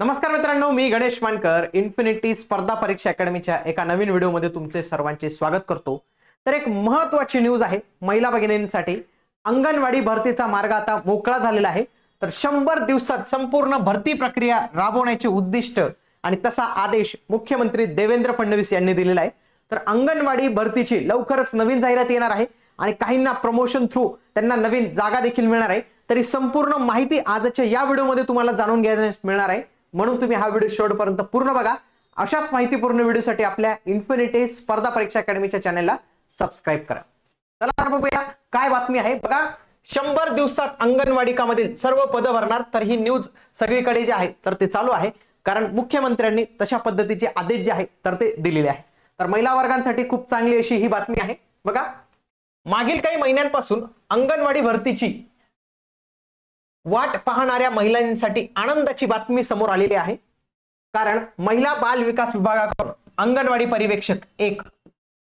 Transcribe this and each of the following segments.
नमस्कार मित्रांनो मी गणेश मानकर. इन्फिनिटी स्पर्धा परीक्षा अकॅडमीच्या एका नवीन व्हिडिओमध्ये तुमचे सर्वांचे स्वागत करतो. तर एक महत्वाची न्यूज आहे महिला भगिनींसाठी. अंगणवाडी भरतीचा मार्ग आता मोकळा झालेला आहे. तर शंभर दिवसात संपूर्ण भरती प्रक्रिया राबवण्याचे उद्दिष्ट आणि तसा आदेश मुख्यमंत्री देवेंद्र फडणवीस यांनी दिलेला आहे. तर अंगणवाडी भरतीची लवकरच नवीन जाहिरात येणार आहे आणि काहींना प्रमोशन थ्रू त्यांना नवीन जागा देखील मिळणार आहे. तरी संपूर्ण माहिती आजच्या या व्हिडिओमध्ये तुम्हाला जाणून घ्यायला मिळणार आहे. म्हणून तुम्ही हा व्हिडिओ शेवटपर्यंत पूर्ण बघा. अशाच माहितीपूर्ण व्हिडिओसाठी आपल्या इन्फिनिटी स्पर्धा परीक्षा अकॅडमीच्या चॅनलला सबस्क्राईब करा. चला तर बघूया काय बातमी आहे. बघा शंभर दिवसात अंगणवाडिकामधील सर्व पदं भरणार तर ही न्यूज सगळीकडे जे आहे तर ते चालू आहे. कारण मुख्यमंत्र्यांनी तशा पद्धतीचे आदेश जे आहे तर ते दिलेले आहे तर महिला वर्गांसाठी खूप चांगली अशी ही बातमी आहे. बघा मागील काही महिन्यांपासून अंगणवाडी भरतीची वाट पाहणाऱ्या महिलांसाठी आनंदाची बातमी समोर आलेली आहे. कारण महिला बाल विकास विभागाकडून अंगणवाडी पर्यवेक्षक एक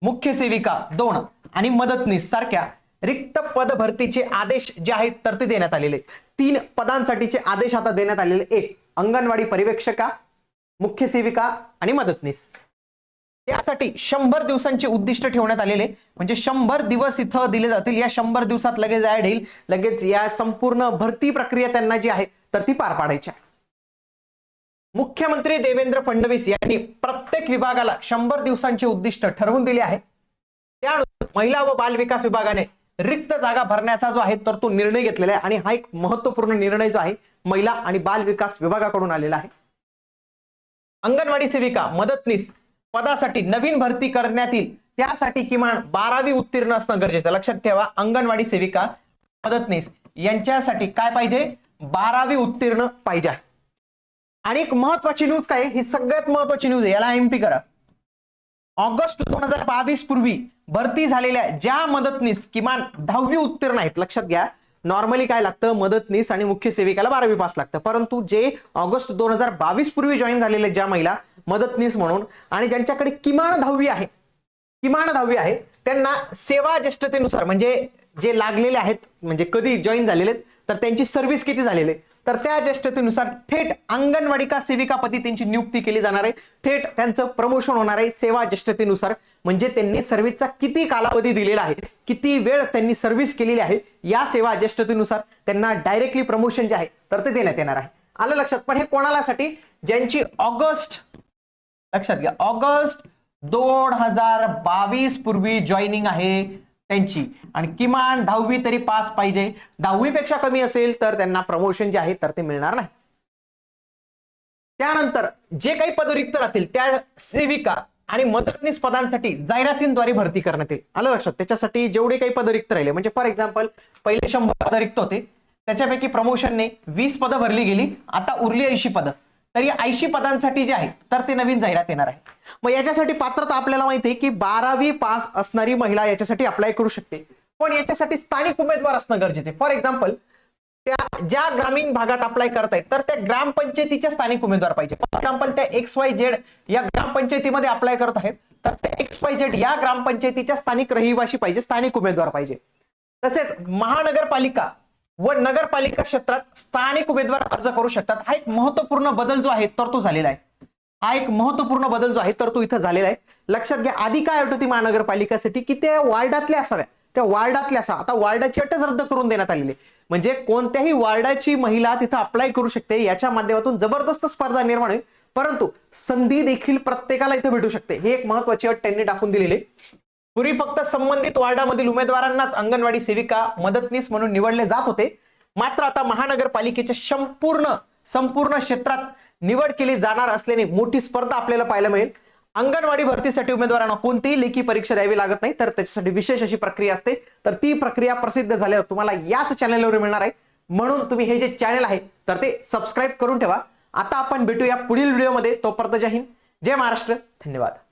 मुख्य सेविका दोन आणि मदतनीस सारख्या रिक्त पद भरतीचे आदेश जे आहेत तर ते देण्यात आलेले. तीन पदांसाठीचे आदेश आता देण्यात आलेले. एक अंगणवाडी पर्यवेक्षका मुख्य सेविका आणि मदतनीस. त्यासाठी शंभर दिवसांचे उद्दिष्ट ठेवण्यात आलेले म्हणजे शंभर दिवस इथं दिले जातील. या शंभर दिवसात लगेच ऍड येईल. लगेच या संपूर्ण भरती प्रक्रिया त्यांना जी आहे तर ती पार पाडायची आहे. मुख्यमंत्री देवेंद्र फडणवीस यांनी प्रत्येक विभागाला शंभर दिवसांचे उद्दिष्ट ठरवून दिले आहे. त्यानुसार महिला व बाल विकास विभागाने रिक्त जागा भरण्याचा जो आहे तर तो निर्णय घेतलेला आहे. आणि हा एक महत्त्वपूर्ण निर्णय जो आहे महिला आणि बाल विकास विभागाकडून आलेला आहे. अंगणवाडी सेविका मदतनीस पदासाठी नवीन भरती करण्यात येईल त्यासाठी किमान बारावी उत्तीर्ण असणं गरजेचं लक्षात ठेवा अंगणवाडी सेविका मदतनीस यांच्यासाठी काय पाहिजे? बारावी उत्तीर्ण पाहिजे. आणि एक महत्वाची न्यूज काय? ही सगळ्यात महत्वाची न्यूज आहे. याला एमपी करा. ऑगस्ट दोन हजार बावीस पूर्वी भरती झालेल्या ज्या मदतनीस किमान दहावी उत्तीर्ण आहेत लक्षात घ्या नॉर्मली काय लागतं? मदतनीस आणि मुख्य सेविकाला बारावी पास लागतं. परंतु जे ऑगस्ट दोन हजार बावीस पूर्वी जॉईन झालेले ज्या महिला मदतनीस म्हणून आणि ज्यांच्याकडे किमान दहावी आहे किमान दहावी आहे त्यांना सेवा ज्येष्ठतेनुसार म्हणजे जे लागलेले आहेत म्हणजे कधी जॉईन झालेले आहेत, तर त्यांची सर्व्हिस किती झालेली आहे? तर त्या ज्येष्ठतेनुसार थेट अंगणवाडिका सेविकापती त्यांची नियुक्ती केली जाणार आहे. थेट त्यांचं प्रमोशन होणार आहे सेवा ज्येष्ठतेनुसार. म्हणजे त्यांनी सर्व्हिसचा किती कालावधी दिलेला आहे किती वेळ त्यांनी सर्व्हिस केलेली आहे या सेवा ज्येष्ठतेनुसार त्यांना डायरेक्टली प्रमोशन जे आहे तर ते देण्यात येणार आहे. आलं लक्षात? पण हे कोणाला साठी ज्यांची ऑगस्ट लक्षात घ्या ऑगस्ट दोन हजार बावीस पूर्वी जॉईनिंग आहे त्यांची. आणि किमान दहावी तरी पास पाहिजे. दहावी पेक्षा कमी असेल तर त्यांना प्रमोशन जे आहे तर ते मिळणार नाही. त्यानंतर जे काही पद रिक्त राहतील त्या सेविका आणि मदतनीस पदांसाठी जाहिरातींद्वारे भरती करण्यात येईल. आलं लक्षात? त्याच्यासाठी जेवढे काही पद रिक्त राहिले म्हणजे फॉर एक्झाम्पल पहिले शंभर पद रिक्त होते. त्याच्यापैकी प्रमोशनने वीस पदं भरली गेली. आता उरली ऐंशी पदं. तर या ऐंशी पदांसाठी जे आहे तर ते नवीन जाहिरात येणार आहे. मग याच्यासाठी पात्रता आपल्याला माहिती आहे की बारावी पास असणारी महिला याच्यासाठी अप्लाय करू शकते. पण याच्यासाठी स्थानिक उमेदवार असणं गरजेचे फॉर एक्झाम्पल त्या ज्या ग्रामीण भागात अप्लाय करतायत तर त्या ग्रामपंचायतीच्या स्थानिक उमेदवार पाहिजे. फॉर एक्झाम्पल त्या एक्स वाय झेड या ग्रामपंचायतीमध्ये अप्लाय करत आहेत तर त्या एक्स वाय झेड या ग्रामपंचायतीच्या स्थानिक रहिवाशी पाहिजे स्थानिक उमेदवार पाहिजे. तसेच महानगरपालिका व नगरपालिका क्षेत्रात स्थानिक उमेदवार अर्ज करू शकतात. हा एक महत्त्वपूर्ण बदल जो आहे तर तो झालेला आहे. हा एक महत्त्वपूर्ण बदल जो आहे तर तो इथं झालेला आहे. लक्षात घ्या आधी काय अट होती महानगरपालिकेसाठी की त्या वार्डातल्या असाव्या. त्या वार्डातल्या असा आता वार्डाची अटच रद्द करून देण्यात आलेली आहे. म्हणजे कोणत्याही वार्डाची महिला तिथं अप्लाय करू शकते याच्या माध्यमातून जबरदस्त स्पर्धा निर्माण होईल. परंतु संधी देखील प्रत्येकाला इथं भेटू शकते. हे एक महत्वाची अट त्यांनी टाकून दिलेली पूर्वी फक्त संबंधित वार्डामधील उमेदवारांनाच अंगणवाडी सेविका मदतनीस म्हणून निवडले जात होते. मात्र आता महानगरपालिकेच्या संपूर्ण संपूर्ण क्षेत्रात निवड केली जाणार असल्याने मोठी स्पर्धा आपल्याला पाहायला मिळेल. अंगणवाडी भरतीसाठी उमेदवारांना कोणतीही लेखी परीक्षा द्यावी लागत नाही तर त्याच्यासाठी विशेष अशी प्रक्रिया असते. तर ती प्रक्रिया प्रसिद्ध झाल्यावर तुम्हाला याच चॅनलवर मिळणार आहे. म्हणून तुम्ही हे जे चॅनल आहे तर ते सबस्क्राईब करून ठेवा. आता आपण भेटूया पुढील व्हिडिओमध्ये तोपर्यंत जय हिंद जय महाराष्ट्र. धन्यवाद.